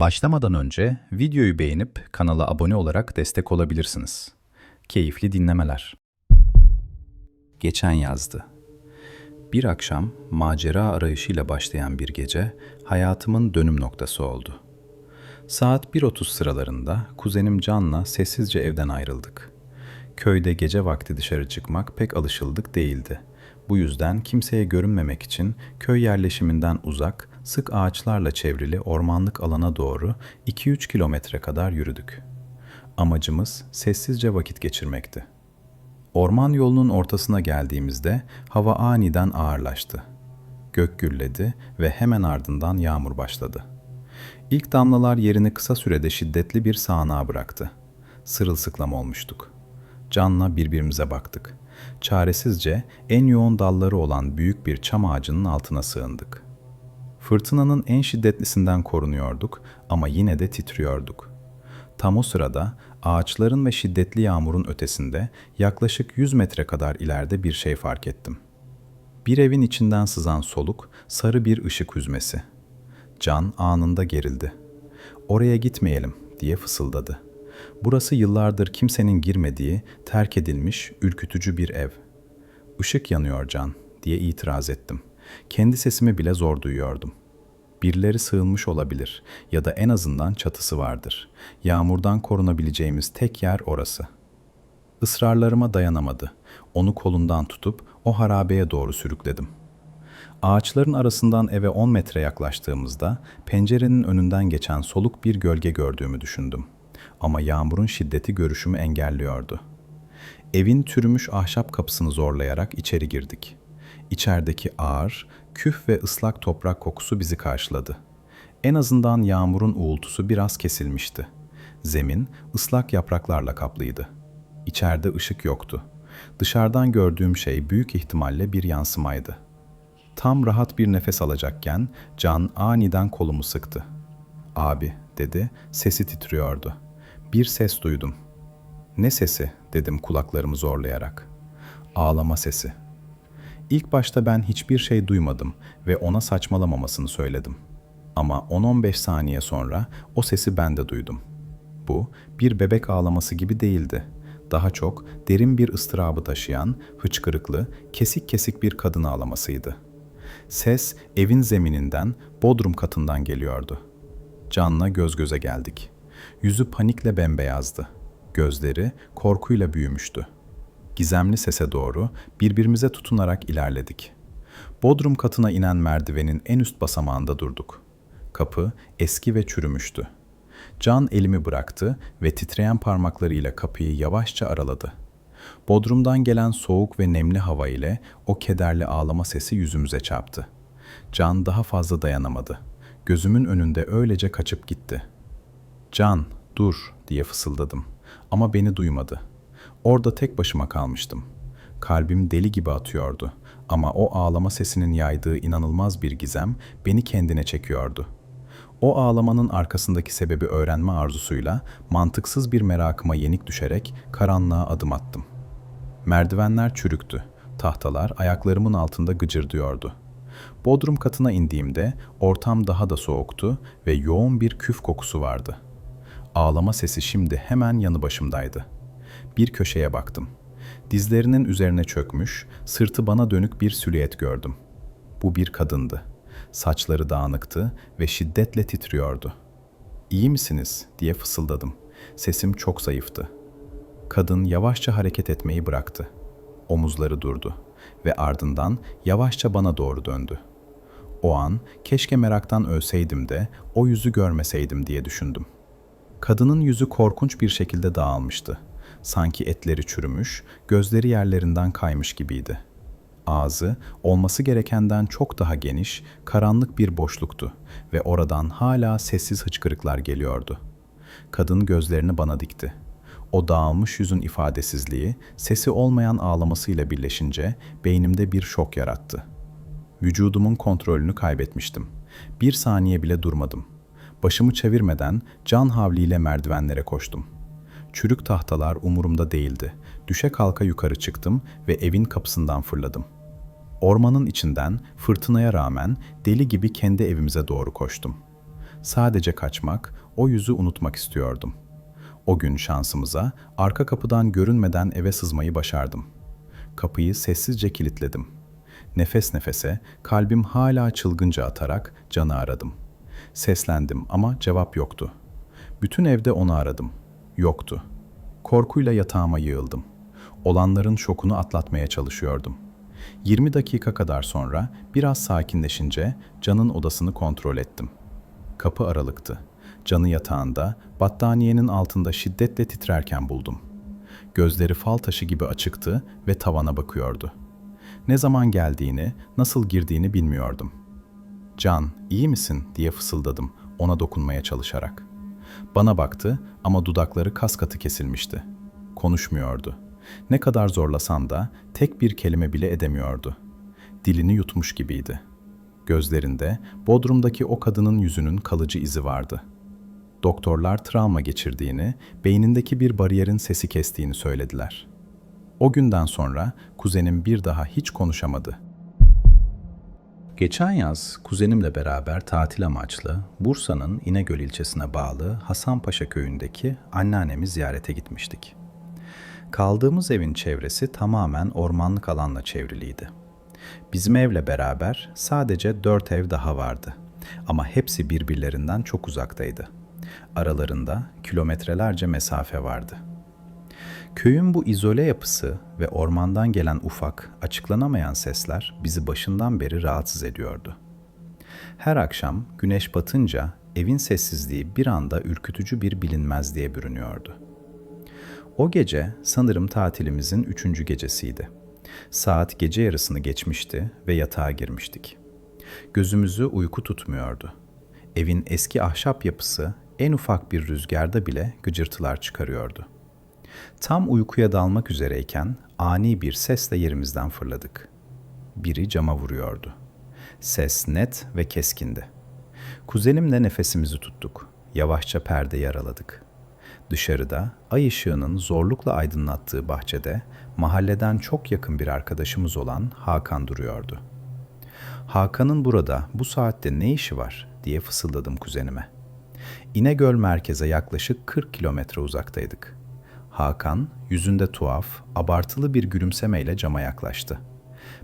Başlamadan önce videoyu beğenip kanala abone olarak destek olabilirsiniz. Keyifli dinlemeler. Geçen yazdı. Bir akşam macera arayışıyla başlayan bir gece hayatımın dönüm noktası oldu. Saat 1.30 sıralarında kuzenim Can'la sessizce evden ayrıldık. Köyde gece vakti dışarı çıkmak pek alışıldık değildi. Bu yüzden kimseye görünmemek için köy yerleşiminden uzak, sık ağaçlarla çevrili ormanlık alana doğru 2-3 kilometre kadar yürüdük. Amacımız sessizce vakit geçirmekti. Orman yolunun ortasına geldiğimizde hava aniden ağırlaştı. Gök gürledi ve hemen ardından yağmur başladı. İlk damlalar yerini kısa sürede şiddetli bir sağanağa bıraktı. Sırılsıklam olmuştuk. Can'la birbirimize baktık. Çaresizce en yoğun dalları olan büyük bir çam ağacının altına sığındık. Fırtınanın en şiddetlisinden korunuyorduk ama yine de titriyorduk. Tam o sırada ağaçların ve şiddetli yağmurun ötesinde yaklaşık 100 metre kadar ileride bir şey fark ettim. Bir evin içinden sızan soluk, sarı bir ışık hüzmesi. Can anında gerildi. Oraya gitmeyelim diye fısıldadı. Burası yıllardır kimsenin girmediği, terk edilmiş, ürkütücü bir ev. Işık yanıyor Can diye itiraz ettim. Kendi sesimi bile zor duyuyordum. Birileri sığınmış olabilir ya da en azından çatısı vardır. Yağmurdan korunabileceğimiz tek yer orası. Israrlarıma dayanamadı. Onu kolundan tutup o harabeye doğru sürükledim. Ağaçların arasından eve 10 metre yaklaştığımızda pencerenin önünden geçen soluk bir gölge gördüğümü düşündüm. Ama yağmurun şiddeti görüşümü engelliyordu. Evin çürümüş ahşap kapısını zorlayarak içeri girdik. İçerideki ağır, küf ve ıslak toprak kokusu bizi karşıladı. En azından yağmurun uğultusu biraz kesilmişti. Zemin ıslak yapraklarla kaplıydı. İçeride ışık yoktu. Dışarıdan gördüğüm şey büyük ihtimalle bir yansımaydı. Tam rahat bir nefes alacakken Can aniden kolumu sıktı. Abi dedi, sesi titriyordu. Bir ses duydum. Ne sesi dedim kulaklarımı zorlayarak. Ağlama sesi. İlk başta ben hiçbir şey duymadım ve ona saçmalamamasını söyledim. Ama 10-15 saniye sonra o sesi ben de duydum. Bu bir bebek ağlaması gibi değildi. Daha çok derin bir ıstırabı taşıyan, hıçkırıklı, kesik kesik bir kadın ağlamasıydı. Ses evin zemininden, bodrum katından geliyordu. Can'la göz göze geldik. Yüzü panikle bembeyazdı. Gözleri korkuyla büyümüştü. Gizemli sese doğru birbirimize tutunarak ilerledik. Bodrum katına inen merdivenin en üst basamağında durduk. Kapı eski ve çürümüştü. Can elimi bıraktı ve titreyen parmaklarıyla kapıyı yavaşça araladı. Bodrumdan gelen soğuk ve nemli hava ile o kederli ağlama sesi yüzümüze çarptı. Can daha fazla dayanamadı. Gözümün önünde öylece kaçıp gitti. Can, dur diye fısıldadım. Ama beni duymadı. Orada tek başıma kalmıştım. Kalbim deli gibi atıyordu. Ama o ağlama sesinin yaydığı inanılmaz bir gizem beni kendine çekiyordu. O ağlamanın arkasındaki sebebi öğrenme arzusuyla mantıksız bir merakıma yenik düşerek karanlığa adım attım. Merdivenler çürüktü. Tahtalar ayaklarımın altında gıcırdıyordu. Bodrum katına indiğimde ortam daha da soğuktu ve yoğun bir küf kokusu vardı. Ağlama sesi şimdi hemen yanı başımdaydı. Bir köşeye baktım. Dizlerinin üzerine çökmüş, sırtı bana dönük bir silüet gördüm. Bu bir kadındı. Saçları dağınıktı ve şiddetle titriyordu. "İyi misiniz?" diye fısıldadım. Sesim çok zayıftı. Kadın yavaşça hareket etmeyi bıraktı. Omuzları durdu ve ardından yavaşça bana doğru döndü. O an keşke meraktan ölseydim de o yüzü görmeseydim diye düşündüm. Kadının yüzü korkunç bir şekilde dağılmıştı. Sanki etleri çürümüş, gözleri yerlerinden kaymış gibiydi. Ağzı olması gerekenden çok daha geniş, karanlık bir boşluktu ve oradan hala sessiz hıçkırıklar geliyordu. Kadın gözlerini bana dikti. O dağılmış yüzün ifadesizliği, sesi olmayan ağlamasıyla birleşince beynimde bir şok yarattı. Vücudumun kontrolünü kaybetmiştim. Bir saniye bile durmadım. Başımı çevirmeden can havliyle merdivenlere koştum. Çürük tahtalar umurumda değildi. Düşe kalka yukarı çıktım ve evin kapısından fırladım. Ormanın içinden fırtınaya rağmen deli gibi kendi evimize doğru koştum. Sadece kaçmak, o yüzü unutmak istiyordum. O gün şansımıza arka kapıdan görünmeden eve sızmayı başardım. Kapıyı sessizce kilitledim. Nefes nefese kalbim hala çılgınca atarak canı aradım. Seslendim ama cevap yoktu. Bütün evde onu aradım. Yoktu. Korkuyla yatağıma yığıldım. Olanların şokunu atlatmaya çalışıyordum. 20 dakika kadar sonra biraz sakinleşince Can'ın odasını kontrol ettim. Kapı aralıktı. Can'ı yatağında, battaniyenin altında şiddetle titrerken buldum. Gözleri fal taşı gibi açıktı ve tavana bakıyordu. Ne zaman geldiğini, nasıl girdiğini bilmiyordum. Can, iyi misin diye fısıldadım ona dokunmaya çalışarak. Bana baktı ama dudakları kas katı kesilmişti. Konuşmuyordu. Ne kadar zorlasan da tek bir kelime bile edemiyordu. Dilini yutmuş gibiydi. Gözlerinde Bodrum'daki o kadının yüzünün kalıcı izi vardı. Doktorlar travma geçirdiğini, beynindeki bir bariyerin sesi kestiğini söylediler. O günden sonra kuzenim bir daha hiç konuşamadı. Geçen yaz kuzenimle beraber tatil amaçlı Bursa'nın İnegöl ilçesine bağlı Hasanpaşa köyündeki anneannemi ziyarete gitmiştik. Kaldığımız evin çevresi tamamen ormanlık alanla çevriliydi. Bizim evle beraber sadece dört ev daha vardı. Ama hepsi birbirlerinden çok uzaktaydı. Aralarında kilometrelerce mesafe vardı. Köyün bu izole yapısı ve ormandan gelen ufak, açıklanamayan sesler bizi başından beri rahatsız ediyordu. Her akşam güneş batınca evin sessizliği bir anda ürkütücü bir bilinmezliğe bürünüyordu. O gece sanırım tatilimizin üçüncü gecesiydi. Saat gece yarısını geçmişti ve yatağa girmiştik. Gözümüzü uyku tutmuyordu. Evin eski ahşap yapısı en ufak bir rüzgarda bile gıcırtılar çıkarıyordu. Tam uykuya dalmak üzereyken ani bir sesle yerimizden fırladık. Biri cama vuruyordu. Ses net ve keskindi. Kuzenimle nefesimizi tuttuk. Yavaşça perdeyi araladık. Dışarıda ay ışığının zorlukla aydınlattığı bahçede mahalleden çok yakın bir arkadaşımız olan Hakan duruyordu. Hakan'ın burada bu saatte ne işi var diye fısıldadım kuzenime. İnegöl merkeze yaklaşık 40 kilometre uzaktaydık. Hakan yüzünde tuhaf, abartılı bir gülümsemeyle cama yaklaştı.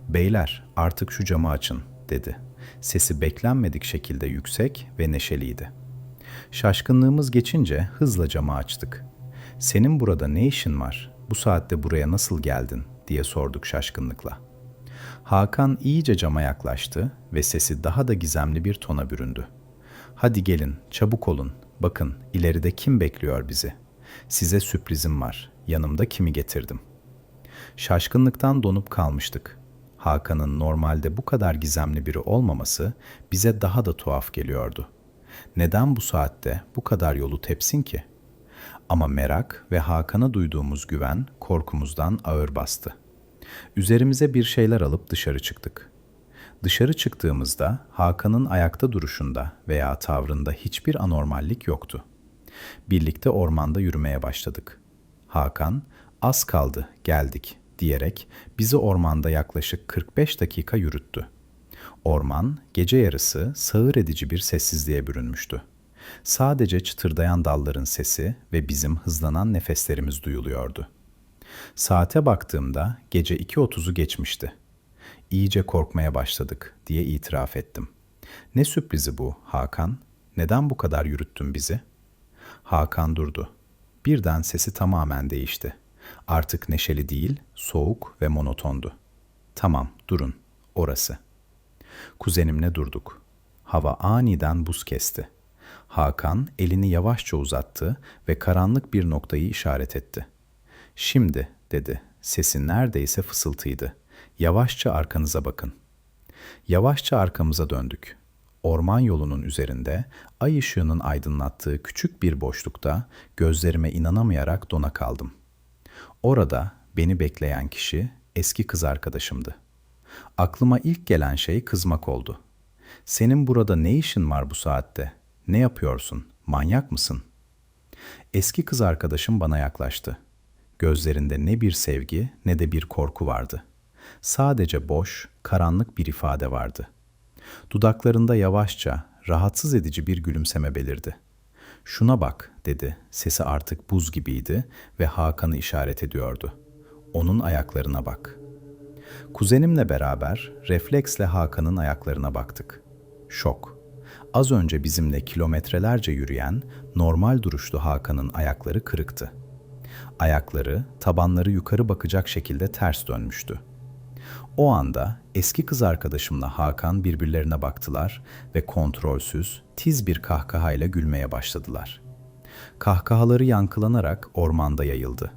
"Beyler, artık şu camı açın." dedi. Sesi beklenmedik şekilde yüksek ve neşeliydi. Şaşkınlığımız geçince hızla camı açtık. "Senin burada ne işin var? Bu saatte buraya nasıl geldin?" diye sorduk şaşkınlıkla. Hakan iyice cama yaklaştı ve sesi daha da gizemli bir tona büründü. "Hadi gelin, çabuk olun. Bakın, ileride kim bekliyor bizi? Size sürprizim var. Yanımda kimi getirdim?" Şaşkınlıktan donup kalmıştık. Hakan'ın normalde bu kadar gizemli biri olmaması bize daha da tuhaf geliyordu. Neden bu saatte bu kadar yolu tepsin ki? Ama merak ve Hakan'a duyduğumuz güven korkumuzdan ağır bastı. Üzerimize bir şeyler alıp dışarı çıktık. Dışarı çıktığımızda Hakan'ın ayakta duruşunda veya tavrında hiçbir anormallik yoktu. Birlikte ormanda yürümeye başladık. Hakan, az kaldı, geldik diyerek bizi ormanda yaklaşık 45 dakika yürüttü. Orman gece yarısı sağır edici bir sessizliğe bürünmüştü. Sadece çıtırdayan dalların sesi ve bizim hızlanan nefeslerimiz duyuluyordu. Saate baktığımda gece 2.30'u geçmişti. İyice korkmaya başladık diye itiraf ettim. Ne sürprizi bu Hakan? Neden bu kadar yürüttün bizi? Hakan durdu. Birden sesi tamamen değişti. Artık neşeli değil, soğuk ve monotondu. Tamam, durun. Orası.'' Kuzenimle durduk. Hava aniden buz kesti. Hakan elini yavaşça uzattı ve karanlık bir noktayı işaret etti. Şimdi dedi. Sesi neredeyse fısıltıydı. Yavaşça arkanıza bakın. Yavaşça arkamıza döndük. Orman yolunun üzerinde ay ışığının aydınlattığı küçük bir boşlukta gözlerime inanamayarak dona kaldım. Orada beni bekleyen kişi eski kız arkadaşımdı. Aklıma ilk gelen şey kızmak oldu. Senin burada ne işin var bu saatte? Ne yapıyorsun? Manyak mısın? Eski kız arkadaşım bana yaklaştı. Gözlerinde ne bir sevgi ne de bir korku vardı. Sadece boş, karanlık bir ifade vardı. Dudaklarında yavaşça, rahatsız edici bir gülümseme belirdi. Şuna bak dedi. Sesi artık buz gibiydi ve Hakan'ı işaret ediyordu. Onun ayaklarına bak. Kuzenimle beraber refleksle Hakan'ın ayaklarına baktık. Şok. Az önce bizimle kilometrelerce yürüyen normal duruşlu Hakan'ın ayakları kırıktı. Ayakları tabanları yukarı bakacak şekilde ters dönmüştü. O anda eski kız arkadaşımla Hakan birbirlerine baktılar ve kontrolsüz, tiz bir kahkahayla gülmeye başladılar. Kahkahaları yankılanarak ormanda yayıldı.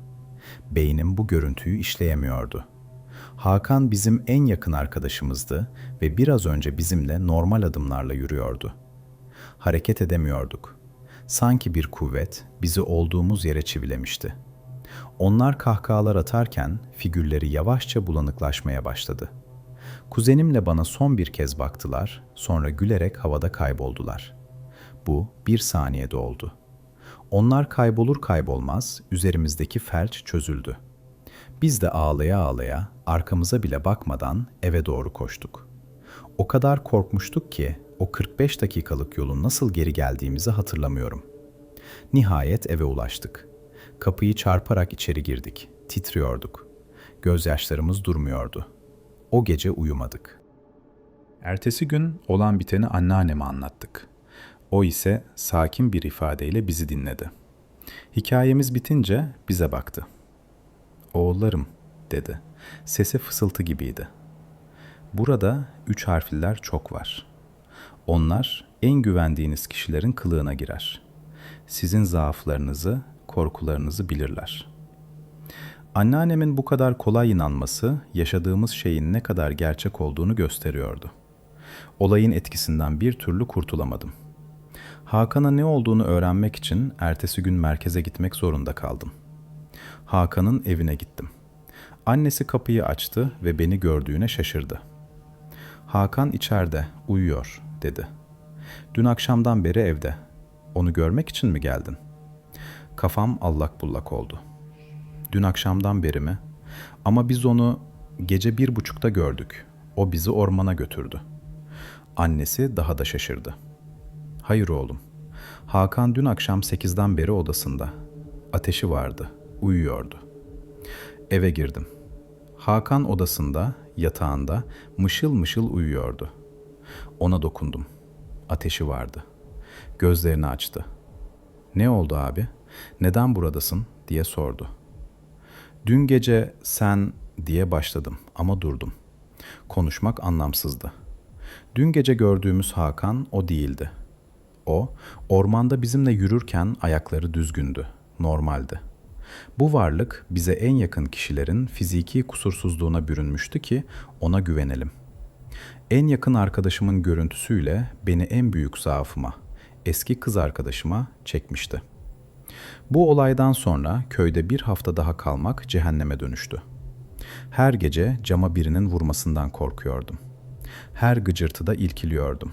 Beynim bu görüntüyü işleyemiyordu. Hakan bizim en yakın arkadaşımızdı ve biraz önce bizimle normal adımlarla yürüyordu. Hareket edemiyorduk. Sanki bir kuvvet bizi olduğumuz yere çivilemişti.'' Onlar kahkahalar atarken figürleri yavaşça bulanıklaşmaya başladı. Kuzenimle bana son bir kez baktılar, sonra gülerek havada kayboldular. Bu bir saniyede oldu. Onlar kaybolur kaybolmaz üzerimizdeki felç çözüldü. Biz de ağlaya ağlaya arkamıza bile bakmadan eve doğru koştuk. O kadar korkmuştuk ki o 45 dakikalık yolun nasıl geri geldiğimizi hatırlamıyorum. Nihayet eve ulaştık. Kapıyı çarparak içeri girdik. Titriyorduk. Gözyaşlarımız durmuyordu. O gece uyumadık. Ertesi gün olan biteni anneanneme anlattık. O ise sakin bir ifadeyle bizi dinledi. Hikayemiz bitince bize baktı. Oğullarım, dedi. Sesi fısıltı gibiydi. Burada üç harfliler çok var. Onlar en güvendiğiniz kişilerin kılığına girer. Sizin zaaflarınızı korkularınızı bilirler. Anneannemin bu kadar kolay inanması yaşadığımız şeyin ne kadar gerçek olduğunu gösteriyordu. Olayın etkisinden bir türlü kurtulamadım. Hakan'a ne olduğunu öğrenmek için ertesi gün merkeze gitmek zorunda kaldım. Hakan'ın evine gittim. Annesi kapıyı açtı ve beni gördüğüne şaşırdı. Hakan içeride, uyuyor, dedi. Dün akşamdan beri evde. Onu görmek için mi geldin? Kafam allak bullak oldu. Dün akşamdan beri mi? Ama biz onu gece bir buçukta gördük. O bizi ormana götürdü. Annesi daha da şaşırdı. Hayır oğlum. Hakan dün akşam sekizden beri odasında. Ateşi vardı. Uyuyordu. Eve girdim. Hakan odasında, yatağında mışıl mışıl uyuyordu. Ona dokundum. Ateşi vardı. Gözlerini açtı. Ne oldu abi?'' Neden buradasın diye sordu. Dün gece sen diye başladım ama durdum. Konuşmak anlamsızdı. Dün gece gördüğümüz Hakan o değildi. O, ormanda bizimle yürürken ayakları düzgündü, normaldi. Bu varlık bize en yakın kişilerin fiziki kusursuzluğuna bürünmüştü ki ona güvenelim. En yakın arkadaşımın görüntüsüyle beni en büyük zaafıma, eski kız arkadaşıma çekmişti.'' Bu olaydan sonra köyde bir hafta daha kalmak cehenneme dönüştü. Her gece cama birinin vurmasından korkuyordum. Her gıcırtıda ilkiliyordum.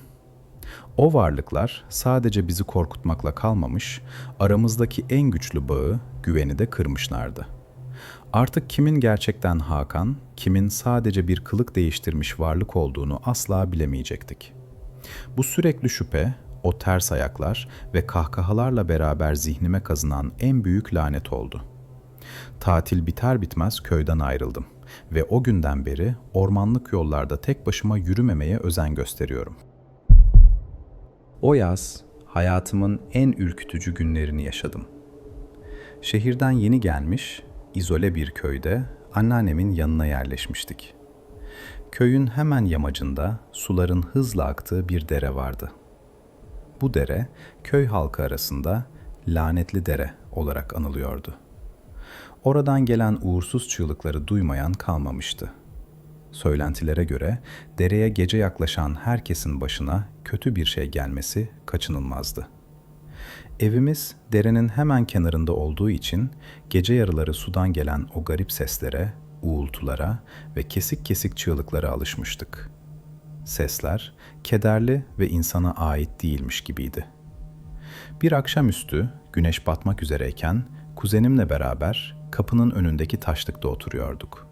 O varlıklar sadece bizi korkutmakla kalmamış, aramızdaki en güçlü bağı, güveni de kırmışlardı. Artık kimin gerçekten Hakan, kimin sadece bir kılık değiştirmiş varlık olduğunu asla bilemeyecektik. Bu sürekli şüphe o ters ayaklar ve kahkahalarla beraber zihnime kazınan en büyük lanet oldu. Tatil biter bitmez köyden ayrıldım ve o günden beri ormanlık yollarda tek başıma yürümemeye özen gösteriyorum. O yaz hayatımın en ürkütücü günlerini yaşadım. Şehirden yeni gelmiş, izole bir köyde anneannemin yanına yerleşmiştik. Köyün hemen yamacında suların hızla aktığı bir dere vardı.'' Bu dere köy halkı arasında lanetli dere olarak anılıyordu. Oradan gelen uğursuz çığlıkları duymayan kalmamıştı. Söylentilere göre dereye gece yaklaşan herkesin başına kötü bir şey gelmesi kaçınılmazdı. Evimiz derenin hemen kenarında olduğu için gece yarıları sudan gelen o garip seslere, uğultulara ve kesik kesik çığlıklara alışmıştık.'' Sesler kederli ve insana ait değilmiş gibiydi. Bir akşamüstü güneş batmak üzereyken kuzenimle beraber kapının önündeki taşlıkta oturuyorduk.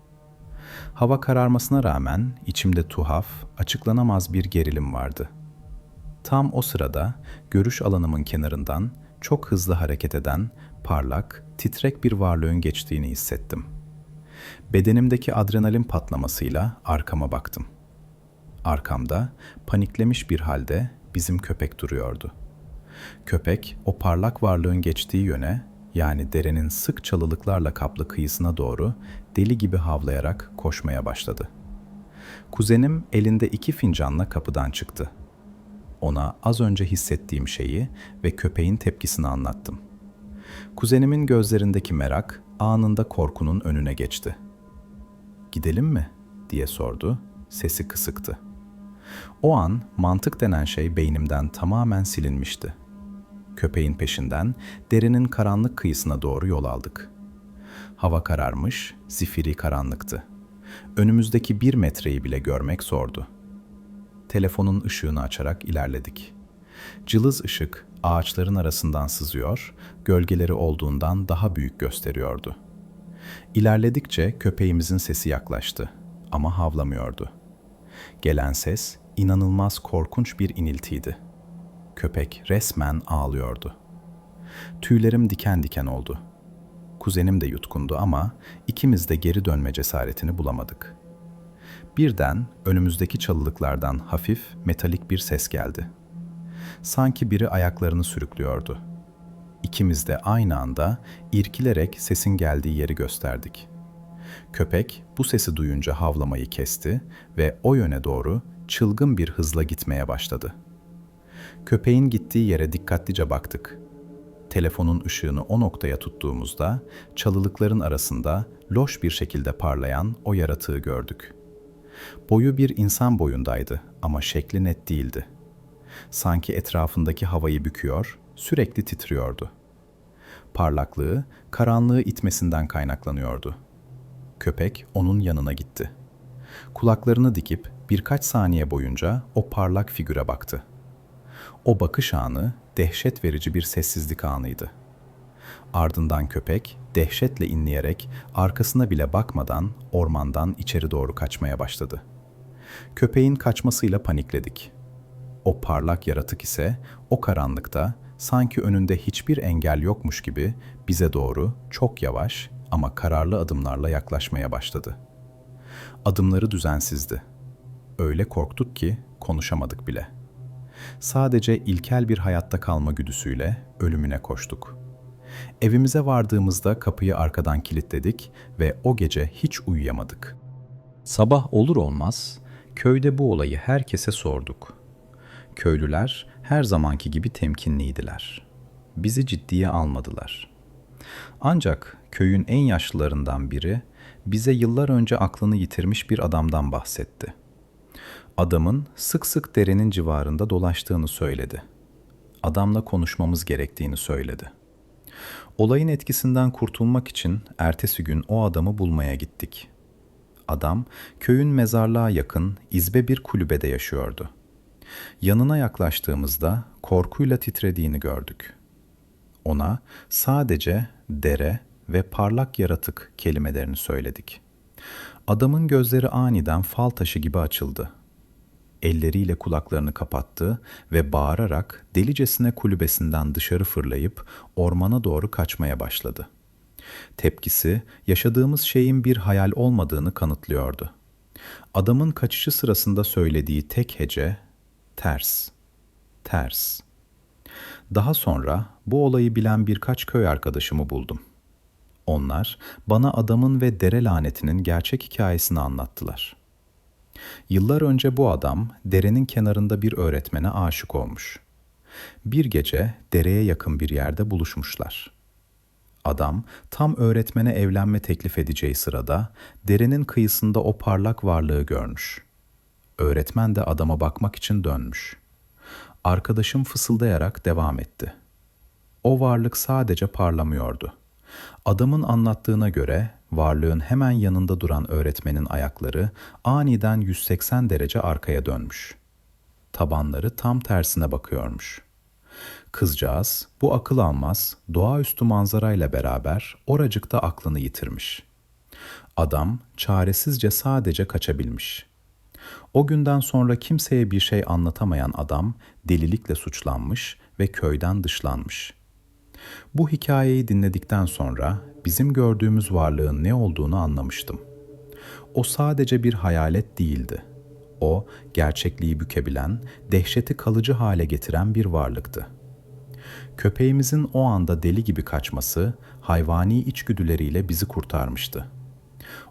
Hava kararmasına rağmen içimde tuhaf, açıklanamaz bir gerilim vardı. Tam o sırada görüş alanımın kenarından çok hızlı hareket eden, parlak, titrek bir varlığın geçtiğini hissettim. Bedenimdeki adrenalin patlamasıyla arkama baktım. Arkamda paniklemiş bir halde bizim köpek duruyordu. Köpek o parlak varlığın geçtiği yöne yani derenin sık çalılıklarla kaplı kıyısına doğru deli gibi havlayarak koşmaya başladı. Kuzenim elinde iki fincanla kapıdan çıktı. Ona az önce hissettiğim şeyi ve köpeğin tepkisini anlattım. Kuzenimin gözlerindeki merak anında korkunun önüne geçti. "Gidelim mi?" diye sordu. Sesi kısıktı. O an mantık denen şey beynimden tamamen silinmişti. Köpeğin peşinden derenin karanlık kıyısına doğru yol aldık. Hava kararmış, zifiri karanlıktı. Önümüzdeki bir metreyi bile görmek zordu. Telefonun ışığını açarak ilerledik. Cılız ışık ağaçların arasından sızıyor, gölgeleri olduğundan daha büyük gösteriyordu. İlerledikçe köpeğimizin sesi yaklaştı ama havlamıyordu. Gelen ses inanılmaz korkunç bir iniltiydi. Köpek resmen ağlıyordu. Tüylerim diken diken oldu. Kuzenim de yutkundu ama ikimiz de geri dönme cesaretini bulamadık. Birden önümüzdeki çalılıklardan hafif, metalik bir ses geldi. Sanki biri ayaklarını sürüklüyordu. İkimiz de aynı anda irkilerek sesin geldiği yeri gösterdik. Köpek bu sesi duyunca havlamayı kesti ve o yöne doğru çılgın bir hızla gitmeye başladı. Köpeğin gittiği yere dikkatlice baktık. Telefonun ışığını o noktaya tuttuğumuzda çalılıkların arasında loş bir şekilde parlayan o yaratığı gördük. Boyu bir insan boyundaydı ama şekli net değildi. Sanki etrafındaki havayı büküyor, sürekli titriyordu. Parlaklığı, karanlığı itmesinden kaynaklanıyordu. Köpek onun yanına gitti. Kulaklarını dikip birkaç saniye boyunca o parlak figüre baktı. O bakış anı dehşet verici bir sessizlik anıydı. Ardından köpek dehşetle inleyerek arkasına bile bakmadan ormandan içeri doğru kaçmaya başladı. Köpeğin kaçmasıyla panikledik. O parlak yaratık ise o karanlıkta sanki önünde hiçbir engel yokmuş gibi bize doğru çok yavaş ama kararlı adımlarla yaklaşmaya başladı. Adımları düzensizdi. Öyle korktuk ki konuşamadık bile. Sadece ilkel bir hayatta kalma güdüsüyle ölümüne koştuk. Evimize vardığımızda kapıyı arkadan kilitledik ve o gece hiç uyuyamadık. Sabah olur olmaz köyde bu olayı herkese sorduk. Köylüler her zamanki gibi temkinliydiler. Bizi ciddiye almadılar. Ancak köyün en yaşlılarından biri bize yıllar önce aklını yitirmiş bir adamdan bahsetti. Adamın sık sık derenin civarında dolaştığını söyledi. Adamla konuşmamız gerektiğini söyledi. Olayın etkisinden kurtulmak için ertesi gün o adamı bulmaya gittik. Adam köyün mezarlığa yakın izbe bir kulübede yaşıyordu. Yanına yaklaştığımızda korkuyla titrediğini gördük. Ona sadece dere ve parlak yaratık kelimelerini söyledik. Adamın gözleri aniden fal taşı gibi açıldı. Elleriyle kulaklarını kapattı ve bağırarak delicesine kulübesinden dışarı fırlayıp ormana doğru kaçmaya başladı. Tepkisi yaşadığımız şeyin bir hayal olmadığını kanıtlıyordu. Adamın kaçışı sırasında söylediği tek hece ters, ters. Daha sonra bu olayı bilen birkaç köy arkadaşımı buldum. Onlar bana adamın ve dere lanetinin gerçek hikayesini anlattılar. Yıllar önce bu adam derenin kenarında bir öğretmene aşık olmuş. Bir gece dereye yakın bir yerde buluşmuşlar. Adam tam öğretmene evlenme teklif edeceği sırada derenin kıyısında o parlak varlığı görmüş. Öğretmen de adama bakmak için dönmüş. Arkadaşım fısıldayarak devam etti. O varlık sadece parlamıyordu. Adamın anlattığına göre varlığın hemen yanında duran öğretmenin ayakları aniden 180 derece arkaya dönmüş. Tabanları tam tersine bakıyormuş. Kızcağız bu akıl almaz doğaüstü manzarayla beraber oracıkta aklını yitirmiş. Adam çaresizce sadece kaçabilmiş. O günden sonra kimseye bir şey anlatamayan adam delilikle suçlanmış ve köyden dışlanmış. Bu hikayeyi dinledikten sonra bizim gördüğümüz varlığın ne olduğunu anlamıştım. O sadece bir hayalet değildi. O, gerçekliği bükebilen, dehşeti kalıcı hale getiren bir varlıktı. Köpeğimizin o anda deli gibi kaçması, hayvani içgüdüleriyle bizi kurtarmıştı.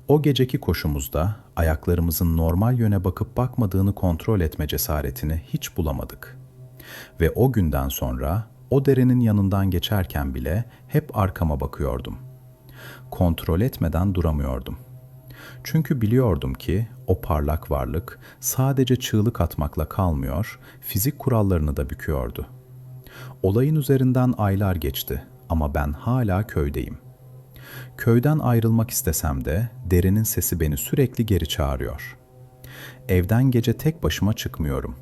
O geceki koşumuzda ayaklarımızın normal yöne bakıp bakmadığını kontrol etme cesaretini hiç bulamadık. Ve o günden sonra o derenin yanından geçerken bile hep arkama bakıyordum. Kontrol etmeden duramıyordum. Çünkü biliyordum ki o parlak varlık sadece çığlık atmakla kalmıyor, fizik kurallarını da büküyordu. Olayın üzerinden aylar geçti ama ben hala köydeyim. Köyden ayrılmak istesem de derinin sesi beni sürekli geri çağırıyor. Evden gece tek başıma çıkmıyorum.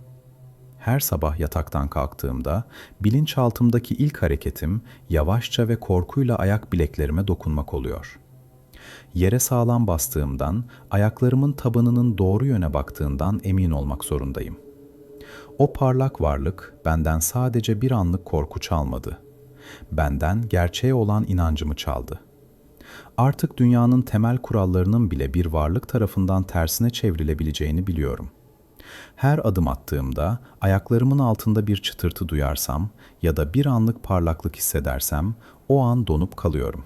Her sabah yataktan kalktığımda bilinçaltımdaki ilk hareketim yavaşça ve korkuyla ayak bileklerime dokunmak oluyor. Yere sağlam bastığımdan, ayaklarımın tabanının doğru yöne baktığından emin olmak zorundayım. O parlak varlık benden sadece bir anlık korku çalmadı. Benden gerçeğe olan inancımı çaldı. Artık dünyanın temel kurallarının bile bir varlık tarafından tersine çevrilebileceğini biliyorum. Her adım attığımda ayaklarımın altında bir çıtırtı duyarsam ya da bir anlık parlaklık hissedersem o an donup kalıyorum.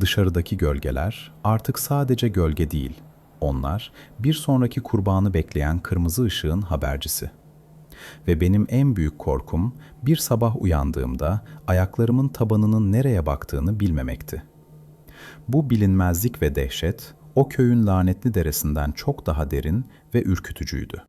Dışarıdaki gölgeler artık sadece gölge değil. Onlar bir sonraki kurbanı bekleyen kırmızı ışığın habercisi. Ve benim en büyük korkum bir sabah uyandığımda ayaklarımın tabanının nereye baktığını bilmemekti. Bu bilinmezlik ve dehşet o köyün lanetli deresinden çok daha derin ve ürkütücüydü.